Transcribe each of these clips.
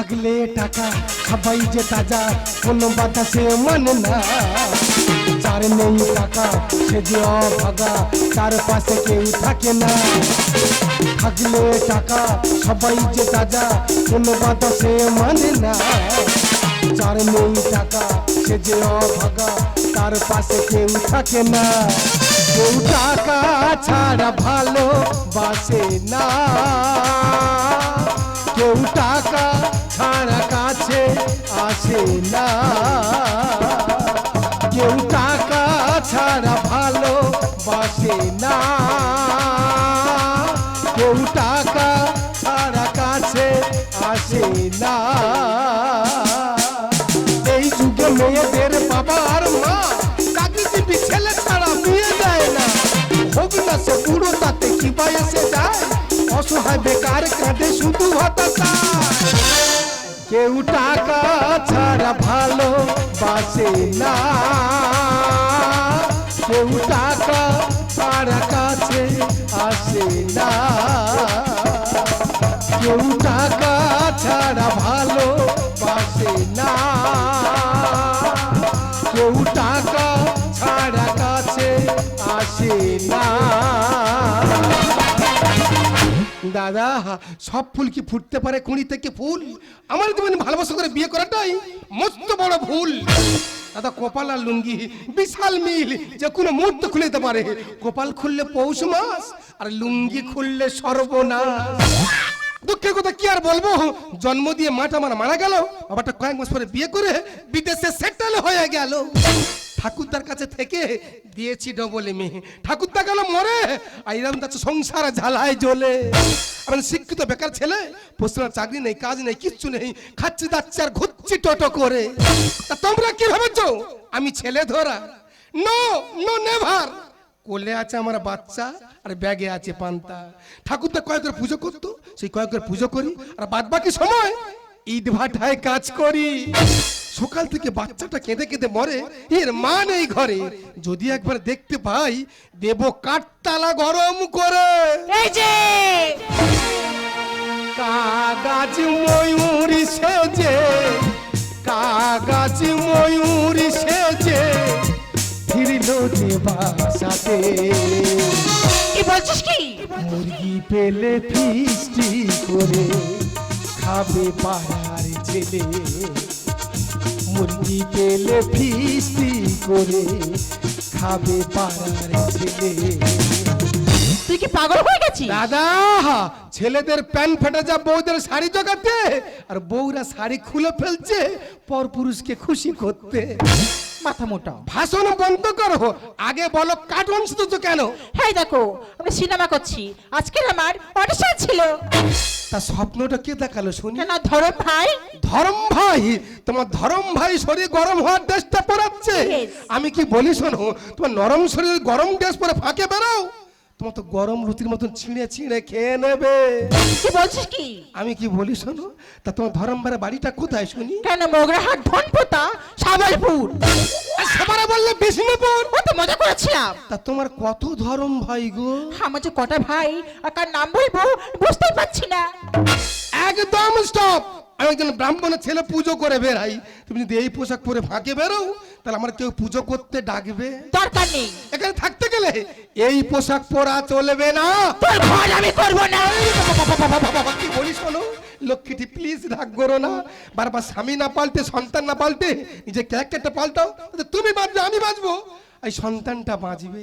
থাকলে টাকা, সবাই যে তাজা, কোনো বাধা সে মানে না। যার নেই টাকা, সে যে অভাগা, তার পাশে কেউ থাকে না। থাকলে টাকা, সবাই যে তাজা, কোনো বাধা সে মানে না। যার নেই টাকা, সে যে অভাগা, তার পাশে কেউ থাকে না। কেউ টাকা ছাড়া ভালো বাসে না। কেউ টাকা ছাড়া কাছে আসে না। কেউ টাকা ছাড়া ভালো বাসে না। কেউ টাকা ছাড়া কাছে আসে না। এই যুগে মেয়েদের বাবা আর মা চাকরিজীবী ছেলে ছাড়া বিয়ে দেয় না। হোক না সে বুড়ো তাতে কি বয়সে যায়? অসহায় বেকার কাঁদে শুধু হতাশা। কেউ টাকা ছাড়া ভালো বাসে না। কেউ টাকা ছাড়া কাছে আসে না। কেউ দাদা সব ফুল কি ফুটতে পারে কুড়ি থেকে ফুল? আমার জীবনে ভালোবাসা করে বিয়ে করাটাই মস্ত বড় ভুল। দাদা, কপাল আর লুঙ্গি বিশাল মিল, যে কোনো মুহূর্তে খুলে দিতে পারে। কপাল খুললে পৌষ মাস, আর লুঙ্গি খুললে সর্বনাশ। দুঃখের কথা কি আর বলব? জন্ম দিয়ে মাটা আমার মারা গেল, বাবাটা কয়েক মাস পরে বিয়ে করে বিদেশে সেটেল হয়ে গেল। ঠাকুরদার কাছে থেকে দিয়েছি ডবলে মেয়ে ঠাকুরদা গেল মরে? আইরাম যাচ্ছে সংসার ঝালায় জ্বলে। আমি শিক্ষিত বেকার ছেলে পশ্চিমার চাকরি নেই, কাজ নেই, কিচ্ছু নেই, খাচ্ছি যাচ্ছে আর ঘুরছি টোটো করে। তা তোমরা কি ভেবেছো? আমি ছেলে ধরা। নো নো নেভার কোলে আছে আমার বাচ্চা আর ব্যাগে আছে পান্তা। ঠাকুরদা কয়েকের পুজো করতো, সেই কয়েকের পুজো করি, আর বাদ বাকি সময় ঈদ ভাটায় কাজ করি। সকাল থেকে বাচ্চাটা কেঁদে কেঁদে মরে এর মা নেই ঘরে। যদি একবার দেখতে পাই দেব কাঠতালা গরম করে। এই যে! কাগাজ ময়ূর সেজে কাগাজ ময়ূর সেজে ফিরল যে বাসাতে কি বলছিস কি? মুরগি পেলে ফিস্টি করে। খাবে পাড়ার ছেলে। মুরগি পেলে ফিস্টি করে খাবে পাড়ার ছেলে। তুই কি পাগল হয়ে গেছিস? দাদা ছেলেদের প্যান্ট ফেটে যা বউদের শাড়ি জোগাতে। আর বউরা শাড়ি খুলে ফেলছে পর পুরুষকে খুশি করতে। মাথা মোটা ভাষণ বন্ধ করো। আগে বলো কার্টুন শুধু তো কেন? হ্যাঁ দেখো আমি সিনেমা করছি। আজকে আমার অডিশন ছিল। তা স্বপ্নটা কে দেখাল শুনি? না ধরম ভাই? ধরম ভাই? তোমার ধরম ভাই শরীর গরম হওয়ার ড্রেসটা পরাচ্ছে। আমি কি বলি শোনো তোমার নরম শরীর গরম ড্রেস পরে ফাঁকে বেরাও? তোমার তো গরম রুটির মতন ছিঁড়ে ছিঁড়ে খেয়ে নেবে। কি বলছিস কি? আমি কি বলি শোনো তা তোমার ধরম ভাইয়ের বাড়িটা কোথায় শুনি? কেন মোগরাহাট ধনপোতা সাবালপুর? সবারা বললে বিষ্ণুপুর ও তো মজা করেছিলাম। তা তোমার কত ধরম ভাই গো? আমার যে কটা ভাই আর কার নাম বলব বুঝতেই পারছি না। একদম স্টপ আমি একজন ব্রাহ্মণের ছেলে পুজো করে বেরাই তুমি যদি এই পোশাক পরে ফাঁকে বেরো তাহলে আমার কেউ পুজো করতে ডাকবে? দরকার নেই। এখানে থাকতে গেলে এই পোশাক পরা চলবে না। তোর ভয় আমি করব না। কি বলি? শোনো লক্ষ্মীটি প্লিজ রাগ করো না। বারবার স্বামী না পাল্টে সন্তান না পাল্টে নিজের ক্যারেক্টারটা পাল্টাও। তাতে তুমি বাঁচবে আমি বাঁচবো এই সন্তানটা বাঁচবে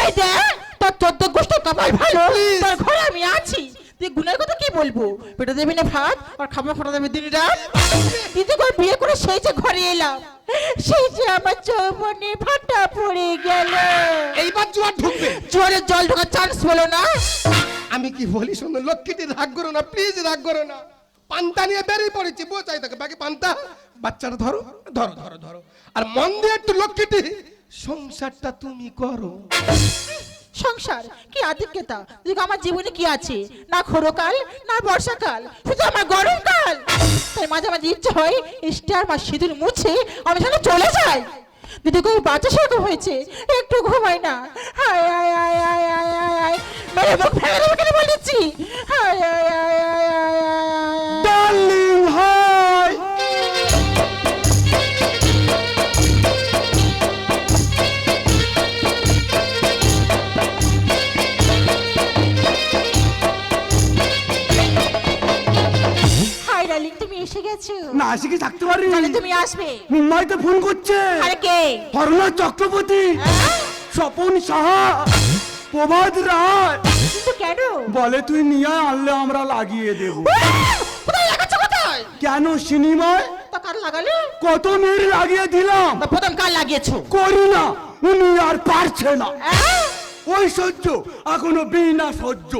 এই দেখ তোর চোদ্দ গোষ্ঠ কপাল ভালো। তোর ঘরে আমি আছি। তুই গুণের কথা কি বলব? পেটে দেবি না ভাত আর খাবার ফোটা দেবে দিন রাত? দিদি করে বিয়ে করে সেই যে ঘরে এলাম সেই যে আমার চৌবনে ভাটা পড়ে গেল। এইবার জোয়ার ঢুকবে। জোরে জল ঢোকার চান্স বলো না। আমি কি বলি শোনো লক্ষ্মীটি রাগ করো না প্লিজ রাগ করো না। পান্তা নিয়ে বেরিয়ে পড়েছি বোঝাই তাকে। বাকি পান্তা বাচ্চাটা ধরো ধরো ধরো ধরো। আর মন দিয়ে একটু লক্ষ্মীটি সংসারটা তুমি করো। সংসার কি আধিক্যতা আমার জীবনে কি আছে না খরকাল না বর্ষাকাল শুধু আমার গরমকাল তাই মাঝে মাঝে ইচ্ছে হয় স্টার বা সিঁদুর মুছে আমি যেন চলে যাই দিদি কই বাচ্চা সেরকম হয়েছে একটু ঘুমাই না হায় আয় আয় আয় আয় আয় আয় মেরে মুখ ফেলে বলেছি হায় হায় হায় না আসি কি থাকতে পারি? তাহলে তুমি আসবে। মুম্বাইতে ফোন করছে। আরে কে? হরনাথ চক্রবর্তী। হ্যাঁ? স্বপন সাহা। প্রভাত রায়। কিন্তু কেন? বলে তুই নিয়ে আনলে আমরা লাগিয়ে দেব। কেন সিনেমায়? কত মেয়ের লাগিয়ে দিলাম। প্রথম কার লাগিয়েছো? করি না উনি আর পারছে না। হ্যাঁ? ওই সহ্য এখনও বিনা সহ্য।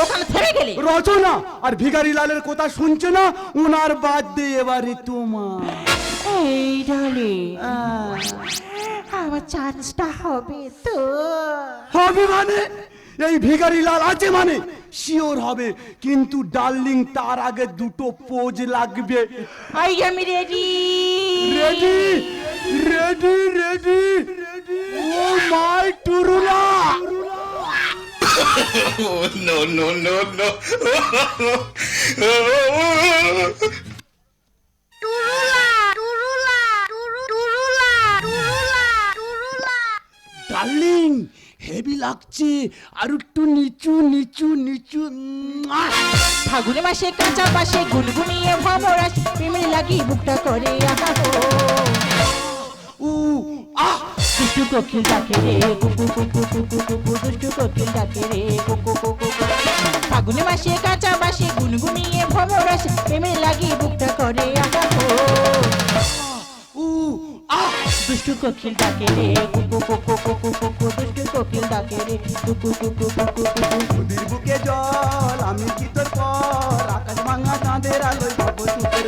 ওখানে থেমে গেলে? রচনা। আর ভিখারি লালের কথা শুনছে না? ওনার বাদ দিয়ে এবারে তোমার। এই ডালে আমার চান্সটা হবে তো। হবে মানে? এই ভিখারি লাল আছে মানে? শিওর হবে। কিন্তু ডার্লিং তার আগে দুটো পোজ লাগবে। I am ready ready ready ready oh my টুরুলা no, no, no, no. Turula, turula, turu- turula, turula, turula. Darling heavy লাগছে আর একটু নিচু নিচু নিচু। ফাগুনে মাসে কাঁচা পাশে গুনগুনিয়ে ভমরাস প্রেমে লাগি বুকটা করে আহা উ আহ দুষ্টু কোকিল ডাকে রে কুকু কুকু কুকু কুকু দুষ্টু কোকিল ডাকে রে কুকু কুকু ফাগুনে মাসে কাঁচা পাশে গুনগুনিয়ে ভমরাস প্রেমে লাগি বুকটা করে উ আহ দুষ্টু কোকিল ডাকে রে কুকু কুকু কুকু কুকু দুষ্টু কোকিল ডাকে রে কুকু কুকু কুকু কুকু নদীর বুকে জল আমি কি তোর পর আকাশ ভাঙা চাঁদের আলোয় ভাবো সুখের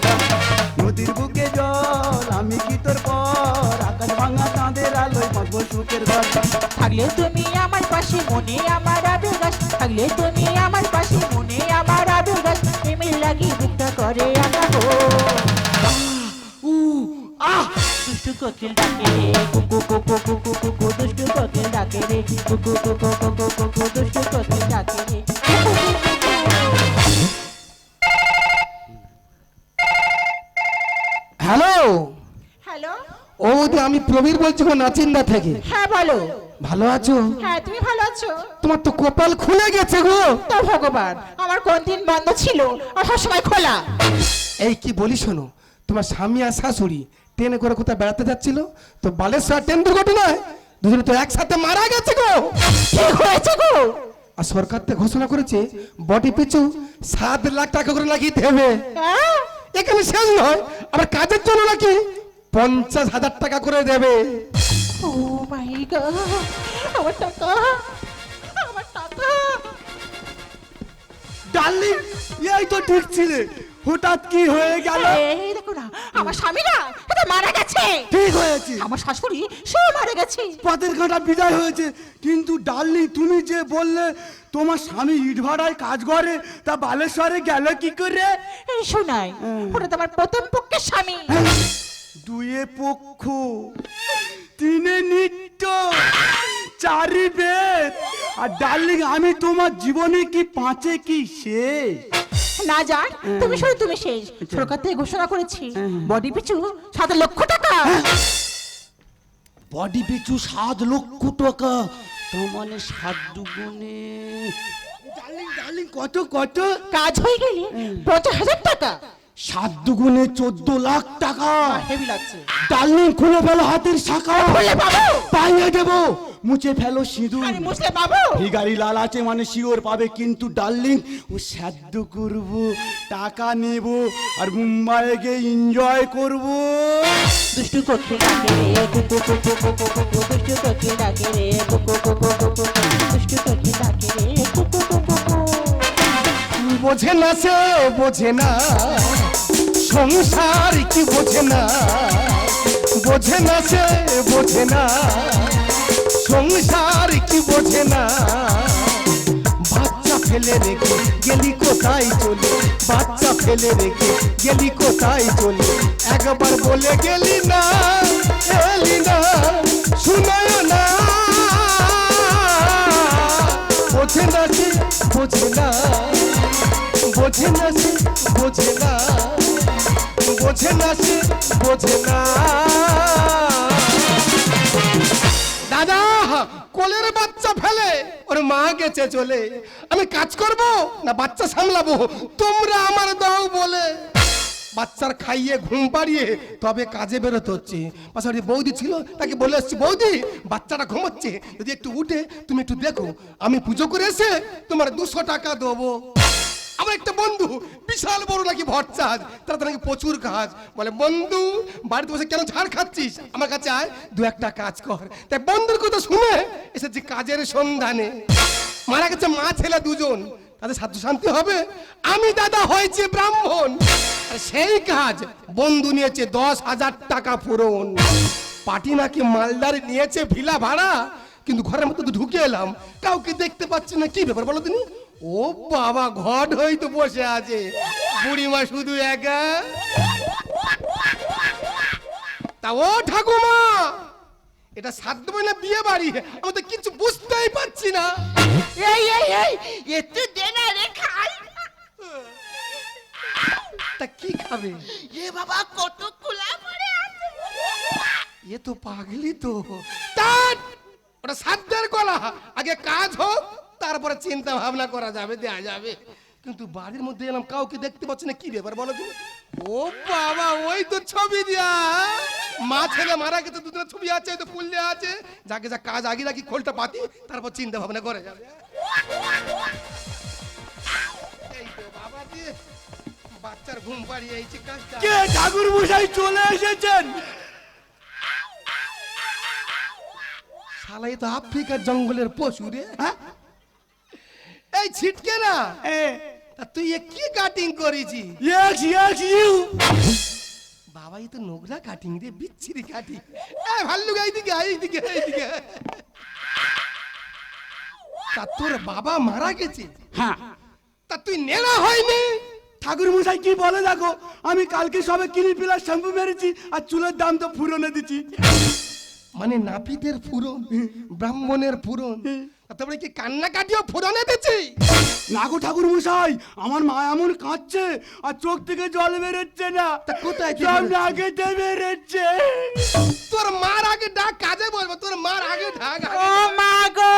থাকলে তুমি আমার পাশে মনে আমার আবেগ গাছ থাকলে তুমি আমার পাশে মনে আমার আবেগ গাছ প্রেমের লাগি বুকটা করে আনা হো উ আহ দুষ্টু কোকিল ডাকে রে কুকু কুকু কুকু কুকু দুষ্টু কোকিল ডাকে রে কুকু কুকু কুকু কুকু দুষ্টু কোকিল ডাকে রে কুকু, কুকু, কুকু। হ্যালো হ্যালো ও আমি প্রবীর বলছি গো নাচিন্দা থেকে হ্যাঁ বলো ভালো আছো? হ্যাঁ তুমি ভালো আছো? তোমার তো কপাল খুলে গেছে গো। তো ভগবান আমার কোন দিন বন্ধ ছিল? আর সবসময় খোলা। এই কি বলি শোনো তোমার স্বামী আর শাশুড়ি ট্রেনে করে কোথাও বেড়াতে যাচ্ছিল? তো বালেশ্বর ট্রেন দুর্ঘটনায় দুজনে তো একসাথে মারা গেছে গো। কি হয়েছে গো? আর সরকার তো ঘোষণা করেছে বডি পিছু সাত লাখ টাকা করে লাগিয়ে দেবে হ্যাঁ? এখানে শেষ নয় আবার কাজের জন্য নাকি পঞ্চাশ হাজার টাকা করে দেবে। ও মাই গড আমার টাকা আমার টাকা। ডার্লিং এই তো ঠিক ছিলে। হঠাৎ কি হয়ে গেল? এই দেখো না আমার স্বামী না এটা মারা গেছে। ঠিক হয়েছে। আমার শাশুড়ি সেও মারা গেছে। পথের কাঁটা বিদায় হয়েছে। কিন্তু ডার্লিং তুমি যে বললে তোমার স্বামী ইট ভাড়ায় কাজ করে তা বালেশ্বরে গেল কি করে? এই শোনাই ওটা তোমার প্রথম পক্ষের স্বামী। দুয়ে পক্ষ। তিনে নিত্য চারি বেদ। আর ডার্লিং আমি তোমার জীবনে কি পাঁচে কি শেষ? না যান তুমি শুধু তুমি শেষ। সরকার থেকে ঘোষণা করেছি বডি পিছু সাত লক্ষ টাকা। বডি পিছু সাত লক্ষ টাকা তার মানে সাত দুগুণে। ডার্লিং ডার্লিং কত কত? কাজ হয়ে গেলে পঞ্চাশ হাজার টাকা। সাত দুগুণে চোদ্দ লাখ টাকা হেভি লাগছে ডার্লিং খুলে ফেলো হাতের শাখা পাইয়ে দেবো মুছে ফেলো সিঁদুর বাবু ভিগারি লাল আছে মানে শিওর পাবে কিন্তু ডার্লিং ও সাধ্য করব টাকা নেব আর মুম্বাইয়ে গিয়ে এনজয় করব দুষ্টু কোকিল ডাকে রে কুকু কুকু কুকু কুকু দুষ্টু ডাকে রে কুকু কুকু কুকু দুষ্টু ডাকে রে কুকু কুকু কুকু বোঝে না সে বোঝে না সংসার কি বোঝে না? বোঝে না সে, বোঝে না। সংসার কি বোঝে না? বাচ্চা ফেলে রেখে গেলি কোথায় চলে? বাচ্চা ফেলে রেখে গেলি কোথায় চলে? একবার বলে গেলি না, এলি না শুনায় না। বোঝে না সে, বোঝে না। বোঝে না সে, বোঝে না। বোঝে না সে, বোঝে না। দাদা, কোলের বাচ্চা ফেলে, ওর মা গেছে চলে। আমি কাজ করব না বাচ্চা সামলাবো? তোমরা আমার দাও বলে। বাচ্চার খাইয়ে, ঘুম পাড়িয়ে তবে কাজে বেরোতে হচ্ছে। পাশাপাশি বৌদি ছিল, তাকে বলে আসছি, বৌদি, বাচ্চাটা ঘুমোচ্ছে। যদি একটু উঠে, তুমি একটু দেখো। আমি পুজো করে এসে তোমার দুশো টাকা দেবো। আমার একটা বন্ধু, বিশাল বড় নাকি ভরচাজ তারা তো নাকি প্রচুর কাজ। বলে, বন্ধু, বাড়িতে বসে কেন ঝাড় খাচ্ছিস? আমার কাছে আয়, দু একটা কাজ কর। তাই বন্ধুর কথা শুনে এসেছি কাজের সন্ধানে। মারা গেছে মা ছেলে দুজন, তাদের সাধ্য শান্তি হবে। আমি দাদা হয়েছে ব্রাহ্মণ সেই কাজ বন্ধু নিয়েছে দশ হাজার টাকা পূরণ। পাটি নাকি মালদার নিয়েছে ভিলা ভাড়া, কিন্তু ঘরের মধ্যে ঢুকে এলাম। কাউকে দেখতে পাচ্ছি না, কি ব্যাপার বলো তুমি? ও বাবা ঘট হই তো বসে আছে। বুড়িমা শুধু একা? তা ও ঠাকুমা এটা সাধ্য না বিয়ে বাড়ি? আমি তো কিছু বুঝতেই পারছি না। এই এই এই একটু দে না রে খাই তা কি খাবে? এ বাবা কত কুলা পড়ে আছে। এ তো পাগলি তো। তার ওটা সাধ্যের গলা। আগে কাজ হোক তারপরে চিন্তা ভাবনা করা যাবে দেয়া যাবে। কিন্তু বাড়ির মধ্যে এলাম কাউকে দেখতে পাচ্ছি না কি ব্যাপার বলো তুমি? ও বাবা ওই তো ছবি দিয়া। মা ছেলে মারা গেছে দুটো ছবি আছে তো ফুল দেওয়া আছে। যাকে যা কাজ আগে রাখি খোলটা পাতি তারপর চিন্তা ভাবনা করা যাবে। বাচ্চার ঘুম পাড়িয়ে কাজটা। কে ঠাকুর মশাই চলে এসেছেন? শালা এ তো আফ্রিকার জঙ্গলের পশু রে হ্যাঁ? এই ছিটকে না? তা তুই এ কি কাটিং করেছি? ইয়েস ইয়েস ইউ বাবা এই তো নোংরা কাটিং রে বিচ্ছিরি কাটিং এ ভাল্লুক এইদিকে এইদিকে এইদিকে। তা তোর বাবা মারা গেছে? হ্যাঁ। তা তুই নেড়া হয়নি? ঠাকুর মশাই কি বলে দেখো? আমি কালকে সবে কিনি পিলার শ্যাম্পু মেরেছি আর চুলের দাম তো ফুরনে দিচ্ছি। মানে নাপিতের ফুরন ব্রাহ্মণের ফুরন তারপরে কি কান্না কাটিও ফুরনে দিচ্ছি? নাগো ঠাকুর মশাই আমার মা এমন কাঁদছে আর চোখ থেকে জল বেরোচ্ছে না। তা কোথায় বেরোচ্ছে? নাকেতে বেরোচ্ছে। তোর মার আগে ডাক কাজে বলব তোর মার আগে ডাক আগে ও মা গো!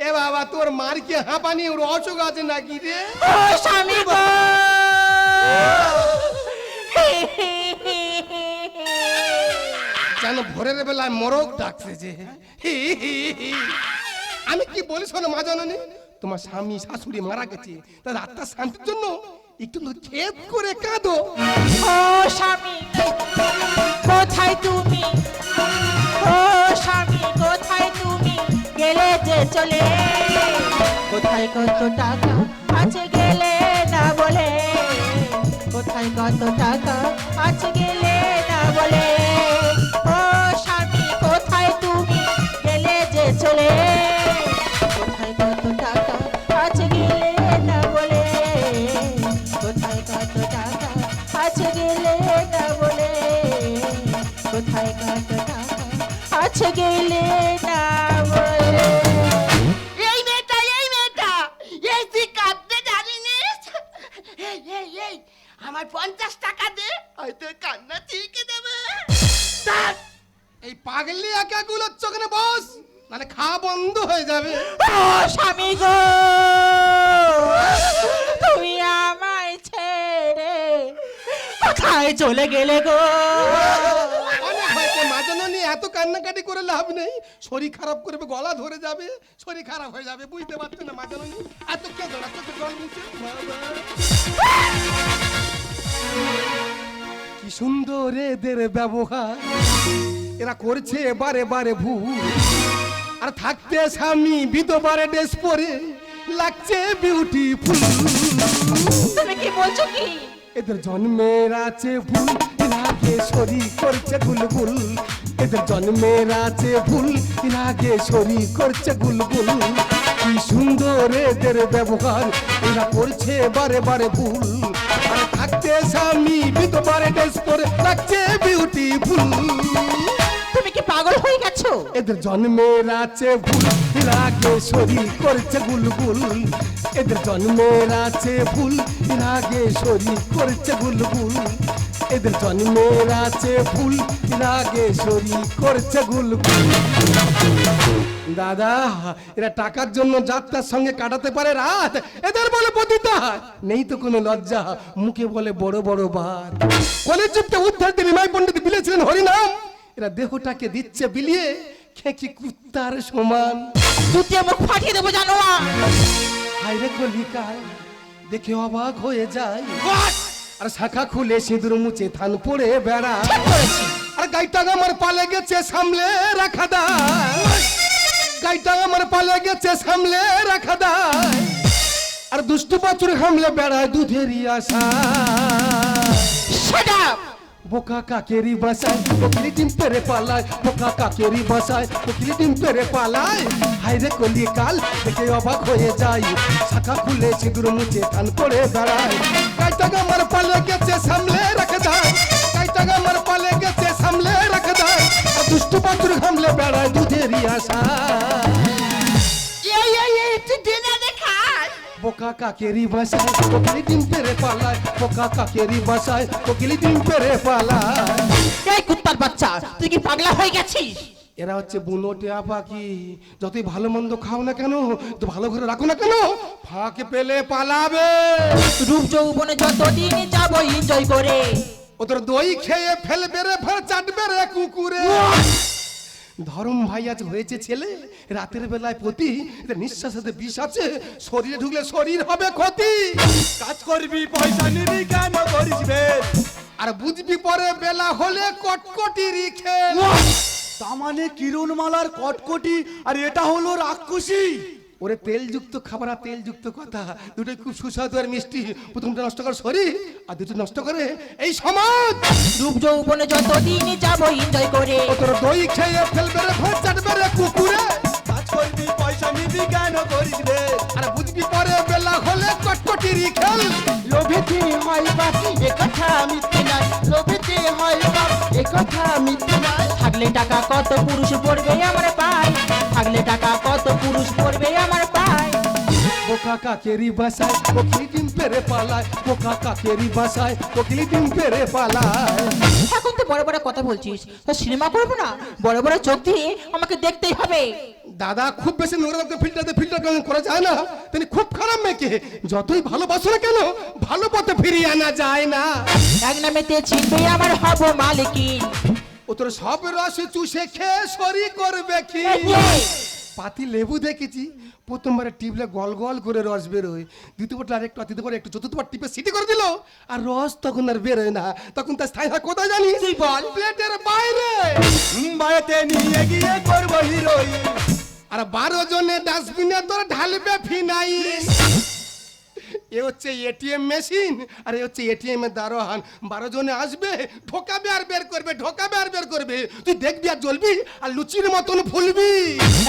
এ বাবা তোর মার কি হাঁপানি ওর অসুখ আছে নাকি রে? ও স্বামী গো! যেন ভোরের বেলায় মরক ডাকছে যে। আমি কি বলি শোনো মা জাননি? তোমার স্বামী, শাশুড়ি মারা গেছে। তার আত্মার শান্তির জন্য একটু খেপ করে কাঁদো। ও স্বামী, কোথায় তুমি? ও স্বামী, কোথায় তুমি? গেলে যে চলে। কোথায় কত টাকা আছে গেলে না বলে। কোথায় কত টাকা? আছে গেলে না বলে? ও স্বামী, কোথায় তুমি? গেলে যে চলে। কোথায় কত টাকা? আছে গেলে না বলে? কোথায় কত টাকা? আছে গেলে না বলে? কোথায় কত টাকা? আছে গেলে পাগলি একা গুলোর চোখে বস? মানে খাওয়া বন্ধ হয়ে যাবে। ও স্বামী গো! তুমি আমায় ছেড়ে কোথায় চলে গেলে গো? অনেক হয়েছে মাজননি এত কান্নাকাটি করে লাভ নেই। শরীর খারাপ করবে গলা ধরে যাবে শরীর খারাপ হয়ে যাবে বুঝতে পারছ না মাজননি এত কে ধরা চোখে জল মুছে কি সুন্দর এদের ব্যবহার। এরা করছে বারে বারে ভুল। আর থাকতে স্বামী বিধবারে ড্রেস পরে লাগছে বিউটিফুল তুমি কি বলছো কি? এদের জন্মের আছে ভুল রাগে শরী করছে গুলগুল। এদের জন্মের আছে ভুল রাগে শরী করছে গুলগুল। কি সুন্দর এদের ব্যবহার এরা করছে বারে বারে ভুল। আর থাকতে স্বামী বিধবারে ড্রেস পরে লাগছে বিউটিফুল কি পাগল হয়ে গেছো? এদের জন্মের ভুল রাগে গুলগুল এদের ভুল রাগে গুলগুল এদের রাগে গুলগুল দাদা, এরা টাকার জন্য যাত্রার সঙ্গে কাটাতে পারে রাত। এদের বলে পতিতা। নেই তো কোনো লজ্জা। মুখে বলে বড় বড় বার কলেজ যুক্তে উদ্ধার নিমাই পণ্ডিত বিলেছিলেন হরিনাম। এরা দেহটাকে দিচ্ছে বিলিয়ে খেকি কুত্তার সমান। দ্বিতীয় মুখ ফাটিয়ে দেবো জানোয়া হাইরে কলিকাল দেখে অবাক হয়ে যায়। আর শাখা খুলে সিঁদুর মুছে থান পড়ে বেড়া। আর গাইটা আমার পালে গেছে সামলে রাখা দায়। গাইটা আমার পালে গেছে সামলে রাখা দায়। আর দুষ্টু বাছুর হামলে বেড়ায় দুধেরই আশা। Shut up! বোকা কাকেরি বাসায় কোকিলি ডিম পেরে পালায় বোকা কাকেরি বাসায় কোকিলি ডিম পেরে পালায় হাইরে কলি কাল দেখে অবাক হয়ে যায় শাখা খুলে সিঁদুর মুছে থান পড়ে বেড়ায় গাইটা আমার পালে গেছে সামলে রাখে দেয় গাইটা আমার পালে গেছে সামলে রাখে আর দুষ্টু বাছুর হামলে বেড়ায় দুধেরই আশা এই এই এই বোকা কাকেরি বাসায় কোকিলি ডিম পেরে পালায় বোকা কাকেরি বাসায় কোকিলি ডিম পেরে পালায়। এই কুত্তার বাচ্চা তুই কি পাগলা হয়ে গেছিস? এরা হচ্ছে বুনো টেয়া পাখি। যতই ভালো মন্দ খাও না কেন তো ভালো করে রাখো না কেন ফাঁকে পেলে পালাবে। রূপ যৌবনে যতদিন যাব এনজয় করে। ওদের দই খেয়ে ফেলবে রে ফের চাটবে রে কুকুরে। ধরম ভাই আজ হয়েছে ছেলে রাতের বেলায় প্রতি নিঃশ্বাস নিঃশ্বাসেতে বিষ আছে শরীরে ঢুকলে শরীর হবে ক্ষতি। কাজ করবি পয়সা নিবি কেন করিস আর বুঝবি পরে বেলা হলে কটকটি রিখে। তার মানে কিরণমালার কটকটি আর এটা হলো রাক্ষসী। ওরে তেলযুক্ত খাবার আর তেলযুক্ত কথা। দুটোই খুব সুস্বাদু আর মিষ্টি। প্রথমটা নষ্ট করে শরীর আর দুটো নষ্ট করে এই সমাজ! রূপ যৌবনে যতদিন যাব এনজয় করে। তোর দই খেয়ে ফেলবে রে ভাত চাটবে রে কুকুরে। কাজ করবি পয়সা নিবি কেন করিস বে আর বুঝবি পরে বেলা হলে কটকটিরি খেল লোভেতে হয় বাপ এ কথা মিথ্যে নয়। লোভেতে হয় বাপ এ কথা মিথ্যে নয়। থাকলে টাকা কত পুরুষ পড়বে আমার পায়। থাকলে টাকা কত পুরুষ করবে আমার পায়? বোকা কাকেরি বাসায় কোকিলি ডিম পেরে পালায় বোকা কাকেরি বাসায় কোকিলি ডিম পেরে পালায়। এখন তো বড় বড় কথা বলছিস তো সিনেমা করব না? বড় বড় চোখ দিয়ে আমাকে দেখতেই হবে। দাদা খুব বেশি নোংরা ফিল্টারতে ফিল্টার করা যায় না? তিনি খুব খারাপ মেয়েকে যতই ভালোবাসো না কেন ভালো পথে ফিরিয়ে আনা যায় না। এক নামেতে চিনবে আমার হব মালিকিন ও তোর সব রস চুষে খেয়ে সরি করবে কি? পাতি লেবু দেখেছি প্রথমবারে টিপলে গল গল করে রস বেরোয়। দ্বিতীয়বার আরেকটু আর তৃতীয়বার একটু চতুর্থবার টিপে সিটি করে দিল আর রস তখন আর বেরোয় না। তখন তার স্থায়ী কোথায় জানিস? বল। প্লেটের বাইরে। মুম্বাইতে নিয়ে গিয়ে করব হিরোইন। আর বারো জনে ডাস্টবিনে তোর ঢালবে ফিনাইল। এ হচ্ছে এটিএম মেশিন আর এ হচ্ছে এটিএম এর দারোহান বারো জনে আসবে ঢোকাবে আর বের করবে ঢোকাবে আর বের করবে। তুই দেখবি আর জ্বলবি আর লুচির মতন ফুলবি।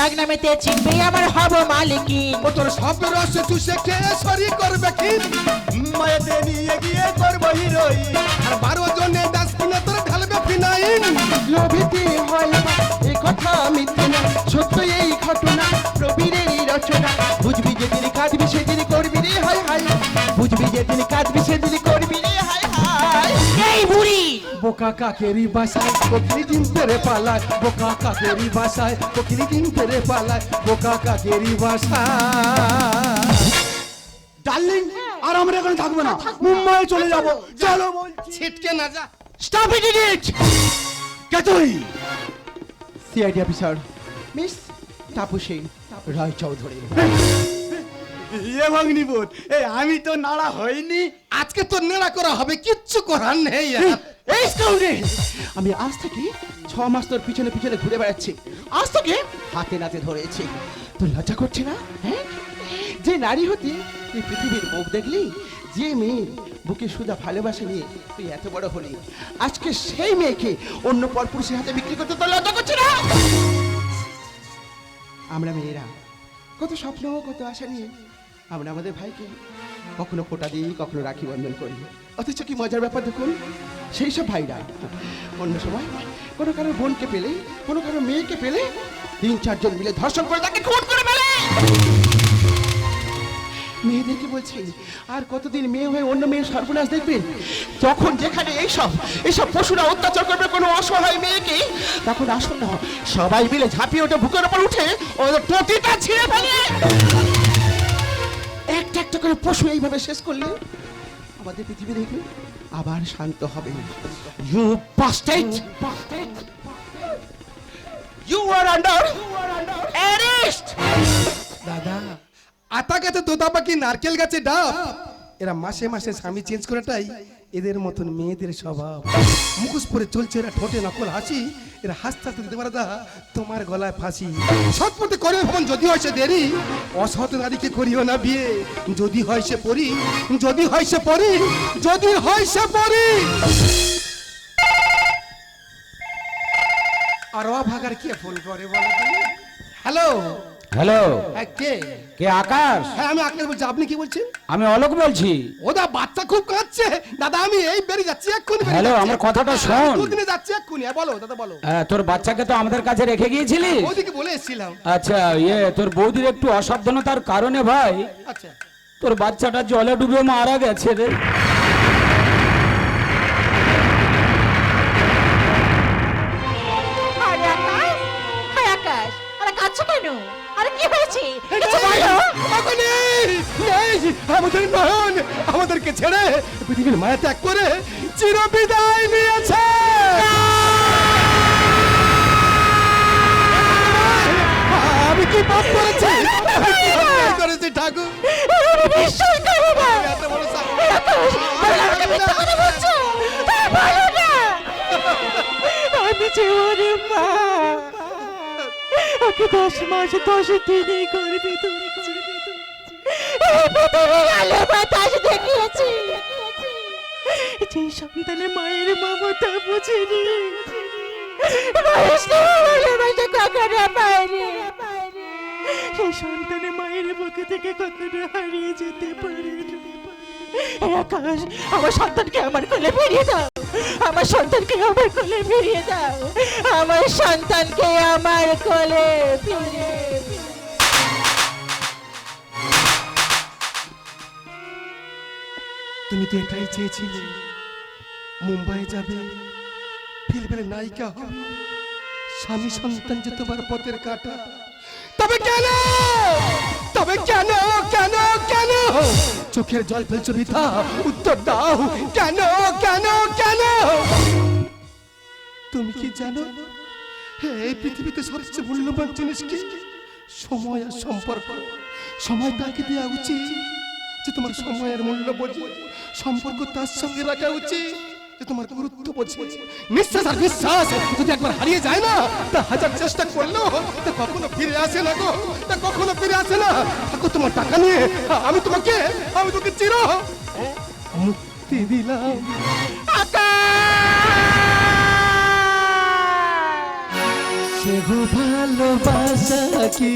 এক নামেতে চিনবে আমার হব মালিকি। ও তোর সব রস চুষে খেয়ে সরি করবে কি? মুম্বাইতে নিয়ে গিয়ে বোকা কাকেরি বাসায় কোকিলি ডিম পেরে পালায় বোকা কাকেরি বাসায় কোকিলি ডিম পেরে পালায় বোকা কাকেরি বাসায়। ডার্লিং আর আমরা এখানে থাকব না। মুম্বাই চলে যাব। চলো ছিটকে না যা। স্টপ ইট ইট কে তুই CID officer miss Tapsi Roy Chowdhury. ইয়ে ভাগ্নিপুত এই আমি তো নাড়া হইনি। আজকে তো নেড়া করা হবে কিচ্ছু করার নেই। এই স্কাউন্ডেল আমি আজ থেকে ছ মাস তোর পিছনে পিছনে ঘুরে বেড়াচ্ছি। আজ তোকে হাতে নাতে ধরেছি। তোর লজ্জা করছে না? হ্যাঁ? যে নারী হতে তুই পৃথিবীর মুখ দেখলি, যে মেয়ে বুকে সুদা ভালোবাসা নিয়ে তুই এত বড় হলি, আজকে সেই মেয়েকে অন্য পরপুরুষের হাতে বিক্রি করতে তোর লজ্জা করছে না? আমরা মেয়েরা, কত স্বপ্ন, কত আশা নিয়ে আমরা আমাদের ভাইকে কখনো ফোটা দিই, কখনো রাখি বন্ধন করি। অথচ কি মজার ব্যাপার দেখুন? সেই সব ভাইরা, অন্য সময় কোনো কারও বোনকে পেলে, কোনো কারও মেয়েকে পেলে, তিন, চারজন মিলে ধর্ষণ করে তাকে খুন করে ফেলে। মেয়েদের রেখে বলছি, আর কতদিন মেয়ে হয়ে অন্য মেয়ের সর্বনাশ দেখবেন যখন যেখানে এইসব এইসব পশুরা অত্যাচার করবে, কোনো অসহায় মেয়েকে, তখন আসুন না সবাই মিলে ঝাঁপিয়ে ওঠে বুকের উপর উঠে ওদের টটিটা ছিঁড়ে ফেলে। একটা একটা করে পশু এইভাবে শেষ করলে আমাদের পৃথিবী দেখবে আবার শান্ত হবে। You busted you are under arrest দাদা। আতা গাছে তোতা পাখি নারকেল গাছে ডাব। এরা মাসে মাসে স্বামী চেঞ্জ করাটাই এদের মতন মেয়েদের স্বভাব। মুখোশ পরে চলছে এরা ঠোঁটে নকল হাসি। এরা হাসতে হাসতে দিতে পারে দা তোমার গলায় ফাঁসি। সৎপথে করে ভবন, যদি হয় সে দেরি, অসৎ নারীকে করিও না বিয়ে। যদি হয় সে পরি, যদি হয় সে পরি, যদি হয় সে পরি। আর ভাগার কে ফোন করে বলো হ্যালো হ্যালো। হ্যাঁ কে? কে আকাশ? হ্যাঁ আমি আকাশ বলছি। আপনি কি বলছেন? আমি অলোক বলছি। ওদা বাচ্চা খুব কাঁদছে। দাদা আমি এই বেরিয়ে যাচ্ছি এক্ষুনি হ্যালো, আমার কথাটা শোন। আমি দুদিনে যাচ্ছি এক্ষুনি। হ্যাঁ বলো দাদা বলো। হ্যাঁ, তোর বাচ্চাকে তো আমাদের কাছে রেখে গিয়েছিলি? ওদিকে বলে এসেছিলাম। আচ্ছা ইয়ে তোর বৌদির একটু অসাবধানতার কারণে ভাই আচ্ছা। তোর বাচ্চাটা জলে ডুবে মারা গেছে রে। আমাদের নয়ন আমাদেরকে ছেড়ে পৃথিবীর মায়া ত্যাগ করে চির বিদায় নিয়েছে। আমি কি পাপ করেছি? করেছি ঠাকুর? বিশ্বাস করি না। এত বড় মা। ওকে দশ মাস দশ দিনে করবে তুমি আলো বাতাস দেখিয়েছি। যে সন্তানের মায়ের মমতা বুঝিনি। ভালোবাসা কখনো পায়নি সেই সন্তানের মায়ের বুক থেকে কখনো হারিয়ে যেতে পারে আকাশ আমার সন্তানকে আমার কোলে ফিরিয়ে দাও। আমার সন্তানকে আমার কোলে ফিরিয়ে দাও। আমার সন্তানকে আমার কোলে ফিরিয়ে তুমি তো এটাই চেয়েছিলে। মুম্বাই যাবে ফিল্মের নায়িকা হবে স্বামী সন্তান যে তোমার পথের কাটা। তবে কেন? তবে কেন? কেন? কেন? চোখের জল ফেলছো বৃথা, উত্তর দাও। কেন? কেন? কেন? তুমি কি জানো? এই পৃথিবীতে সবচেয়ে মূল্যবান জিনিস কি? সময় আর সম্পর্ক। সময় তাকে দেওয়া উচিত যে তোমার সময়ের মূল্য বোঝে। সম্পর্ক তার সঙ্গে রাখা উচিত যে তোমার গুরুত্ব বোঝে। নিঃশ্বাস আর বিশ্বাস যদি একবার হারিয়ে যায় না, তা হাজার চেষ্টা করলেও তা কখনো ফিরে আসে না গো, তা কখনো ফিরে আসে না। থাকো তোমার টাকা নিয়ে আমি তোমাকে, আমি তোকে চির মুক্তি দিলাম। সে গো ভালোবাসা কি?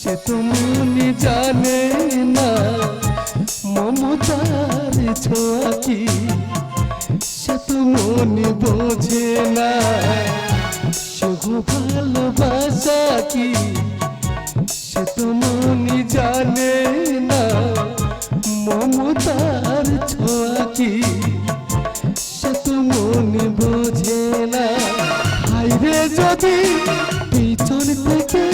সে তুমি জানে না। মমতার ছোঁয়া কি সে তো মনে বোঝে না। গো ভালোবাসা কি, সে তো মনে জানে না। মমতার ছোঁয়া কি সে তো মনে বোঝে না। হাইরে যদি পিছন থেকে